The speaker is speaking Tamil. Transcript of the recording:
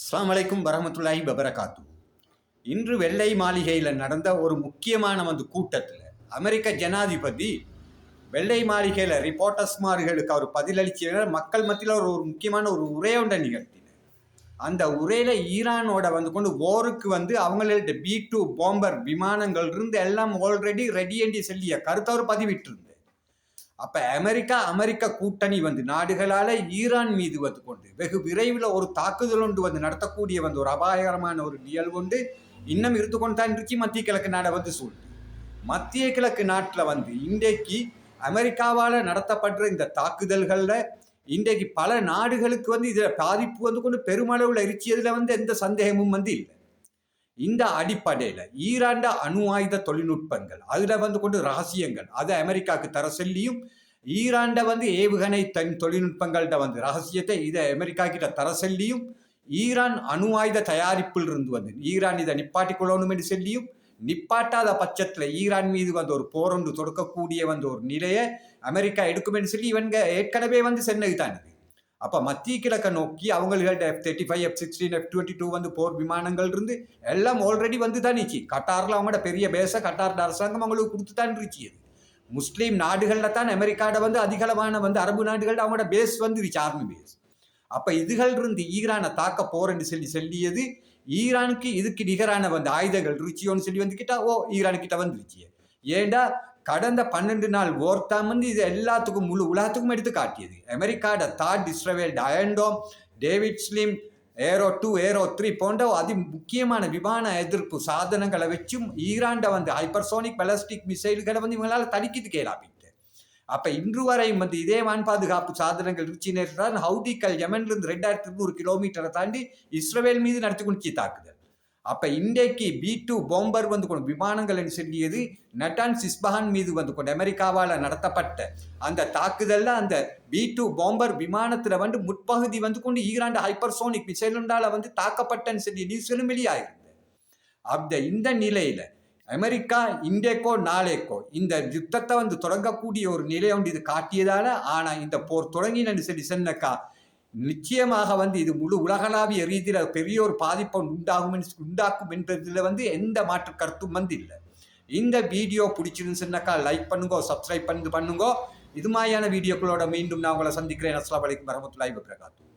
அஸ்ஸலாமு அலைக்கும் வரமத்துல்லாஹி இன்று வெள்ளை மாளிகையில் நடந்த ஒரு முக்கியமான வந்து கூட்டத்தில் அமெரிக்க ஜனாதிபதி வெள்ளை மாளிகையில் ரிப்போர்ட்டர்ஸ்மார்களுக்கு அவர் பதிலளிச்ச மக்கள் மத்தியில் ஒரு ஒரு முக்கியமான ஒரு உரையொன்றை நிகழ்த்தினார். அந்த உரையில் ஈரானோட வந்து கொண்டு போருக்கு வந்து அவங்கள்ட்ட பி டூ பாம்பர் விமானங்கள் இருந்து எல்லாம் ஆல்ரெடி ரெடி என்று சொல்லிய கருத்தை அவர் பதிவிட்டிருந்தார். அப்ப அமெரிக்கா அமெரிக்க கூட்டணி வந்து நாடுகளால ஈரான் மீது வந்து கொண்டு வெகு விரைவில் ஒரு தாக்குதல் ஒன்று வந்து நடத்தக்கூடிய வந்து ஒரு அபாயகரமான ஒரு நிகழ்வு ஒன்று இன்னும் இருந்து கொண்டு தான் இருக்கு மத்திய கிழக்கு நாடை வந்து சூழ்ந்து. மத்திய கிழக்கு நாட்டில் வந்து இன்றைக்கு அமெரிக்காவால் நடத்தப்படுற இந்த தாக்குதல்களில் இன்றைக்கு பல நாடுகளுக்கு வந்து இதில் பாதிப்பு வந்து கொண்டு பெருமளவில் இருக்கியதில் வந்து எந்த சந்தேகமும் வந்து இல்லை. இந்த அடிப்படையில் ஈராண்ட அணு ஆயுத தொழில்நுட்பங்கள் அதில் வந்து கொண்டு ரகசியங்கள் அதை அமெரிக்காவுக்கு தர சொல்லியும் ஈராண்ட வந்து ஏவுகணை தன் தொழில்நுட்பங்கள்கிட்ட வந்து ரகசியத்தை இதை அமெரிக்கா கிட்ட தர சொல்லியும் ஈரான் அணு ஆயுத தயாரிப்பில் இருந்து வந்து ஈரான் இதை நிப்பாட்டிக் கொள்ளணும் என்று சொல்லியும் நிப்பாட்டாத பட்சத்தில் ஈரான் மீது வந்து ஒரு போரொன்று தொடுக்கக்கூடிய வந்து ஒரு நிலையை அமெரிக்கா எடுக்கும் என்று சொல்லி இவங்க ஏற்கனவே வந்து சென்னை தான் இது. அப்போ மத்திய கிழக்கை நோக்கி அவங்கள்ட்ட F thirty five F sixteen F twenty two வந்து போர் விமானங்கள் இருந்து எல்லாம் ஆல்ரெடி வந்து தான் நிச்சு கட்டாரில் அவங்களோட பெரிய பேஸை கட்டார் அரசாங்கம் அவங்களுக்கு கொடுத்து தான் இருந்துச்சு அது. முஸ்லீம் நாடுகளில் தான் அமெரிக்காவோட வந்து அதிகளவான வந்து அரபு நாடுகள் அவங்களோட பேஸ் வந்துருச்சு ஆர்மி பேஸ் அப்போ இதுகள் இருந்து ஈரானை தாக்க போறேன்னு சொல்லி சொல்லியது ஈரானுக்கு இதுக்கு நிகரான வந்து ஆயுதங்கள் ருச்சியோன்னு சொல்லி வந்துக்கிட்டா ஓ ஈரானுக்கிட்ட வந்துருச்சு. ஏண்டா? கடந்த பன்னெண்டு நாள் ஓர்த்தா வந்து இது எல்லாத்துக்கும் முழு உலகத்துக்கும் எடுத்து காட்டியது. அமெரிக்காட தாட் இஸ்ரவேல் டயண்டோம் David sling Arrow two Arrow three போன்ற அதி முக்கியமான விமான எதிர்ப்பு சாதனங்களை வச்சும் ஈராண்டை வந்து ஹைப்பர்சோனிக் பலஸ்டிக் மிசைல்களை வந்து இவங்களால தடுக்கிது கேளாப்பிட்டு அப்போ இன்று வரையும் வந்து இதே வான் பாதுகாப்பு சாதனங்கள் ருச்சி நேற்றால் ஹவுதிக்கல் யமன்லேருந்து ரெண்டாயிரத்தி நூறு கிலோமீட்டரை தாண்டி இஸ்ரவேல் மீது நடத்தி கொண்டு தாக்குதல் அப்ப இன்றைக்கு பி டூ பாம்பர் வந்து கொண்டு விமானங்கள் என்று சொல்லியது நட்டான் சிஸ்பஹான் மீது வந்து கொண்டு அமெரிக்காவால் நடத்தப்பட்ட அந்த தாக்குதல்ல அந்த பி டூ பாம்பர் விமானத்துல வந்து முற்பகுதி வந்து கொண்டு ஈராண்டு ஹைப்பர்சோனிக் மிசைலுண்டால வந்து தாக்கப்பட்டன்னு சொல்லி நியூஸ்களும் வெளியாயிருந்தது அந்த இந்த நிலையில அமெரிக்கா இன்றைக்கோ நாளைக்கோ இந்த யுத்தத்தை வந்து தொடங்கக்கூடிய ஒரு நிலை ஒன்று இது காட்டியதால ஆனா இந்த போர் தொடங்கினு சொல்லி சொன்னக்கா நிச்சயமாக வந்து இது முழு உலகளாவிய ரீதியில் பெரிய ஒரு பாதிப்பை உண்டாகும் உண்டாக்கும் என்பதில் வந்து எந்த மாற்று கருத்தும் வந்து இல்லை. இந்த வீடியோ பிடிச்சிருந்துச்சுன்னாக்கா லைக் பண்ணுங்க சப்ஸ்கிரைப் பண்ணி பண்ணுங்க. இது மாதிரியான வீடியோக்களோட மீண்டும் நான் உங்களை சந்திக்கிறேன். அஸ்லாம் வலைக்கம் வரமத்துல்லாய் வபரகாத்து